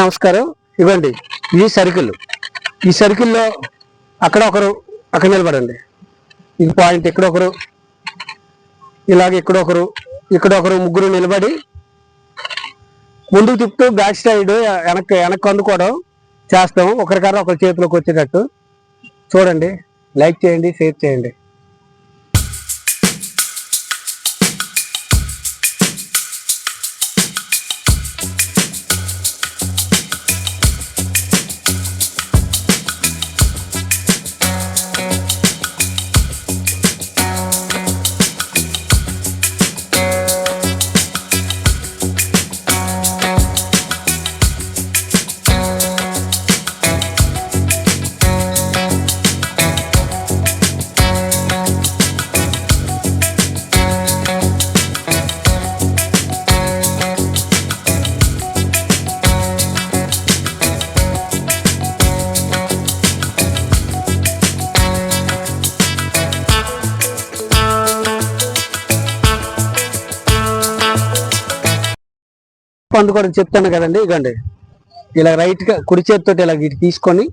నమస్కారం. ఇవ్వండి. ఈ సర్కిల్. ఈ సర్కిల్లో అక్కడ ఒకరు అక్కడ నిలబడండి. ఈ పాయింట్ ఇక్కడ ఒకరు ఇలాగ ఇక్కడ ఒకరు ఇక్కడ ఒకరు ముగ్గురు నిలబడి ముందుకు తిప్పుతూ బ్యాక్ సైడ్ వెనక్కి వెనక్కి అందుకోవడం చేస్తాం ఒకరికన్నా ఒకరి చేతిలోకి వచ్చేటట్టు. చూడండి. లైక్ చేయండి షేర్ చేయండి. అందుకోవడం చెప్తాను కదండి ఇగండి. ఇలా రైట్గా కుడి చేతితో ఇలా ఇటు తీసుకొని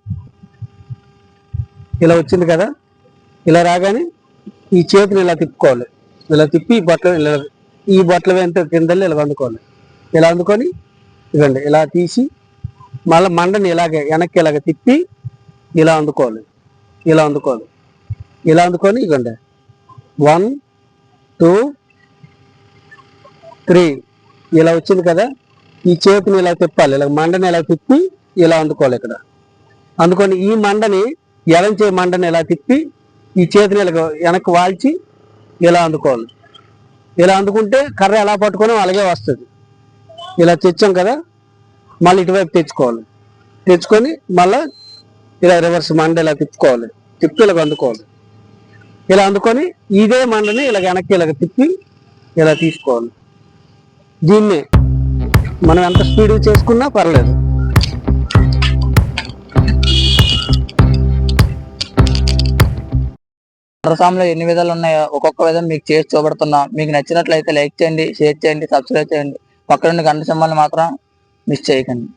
ఇలా వచ్చింది కదా ఇలా రాగానే ఈ చేతిని ఇలా తిప్పుకోవాలి. ఇలా తిప్పి ఈ బట్టలు ఇలా ఈ బట్టల వెంట కింద ఇలా అందుకోవాలి ఇలా అందుకొని ఇదండి ఇలా తీసి మళ్ళీ మండని ఇలాగే వెనక్కి ఇలాగ తిప్పి ఇలా అందుకోవాలి ఇలా అందుకోవాలి ఇలా అందుకొని ఇగండి. వన్ టూ త్రీ ఇలా వచ్చింది కదా ఈ చేతిని ఇలా తిప్పాలి ఇలా మండని ఇలా తిప్పి ఇలా అందుకోవాలి ఇక్కడ. అందుకొని ఈ మండని ఎడంచే మండని ఇలా తిప్పి ఈ చేతిని ఇలా వెనక్కి వాల్చి ఇలా అందుకోవాలి. ఇలా అందుకుంటే కర్ర ఎలా పట్టుకొని అలాగే వస్తుంది. ఇలా తెచ్చాం కదా మళ్ళీ ఇటువైపు తెచ్చుకోవాలి. తెచ్చుకొని మళ్ళా ఇలా రివర్స్ మండ ఇలా తిప్పుకోవాలి. తిప్పి ఇలా అందుకోవాలి. ఇలా అందుకొని ఇదే మండని ఇలా వెనక్కి ఇలా తిప్పి ఇలా తీసుకోవాలి. దీన్నే మనం ఎంత స్పీడ్ చేసుకున్నా పర్లేదు. రసాంలో ఎన్ని విధాలు ఉన్నాయో ఒక్కొక్క విధం మీకు చేసి చూపెడుతున్నా. మీకు నచ్చినట్లయితే లైక్ చేయండి షేర్ చేయండి సబ్స్క్రైబ్ చేయండి. పక్కన గంట సింహాలు మాత్రం మిస్ చేయకండి.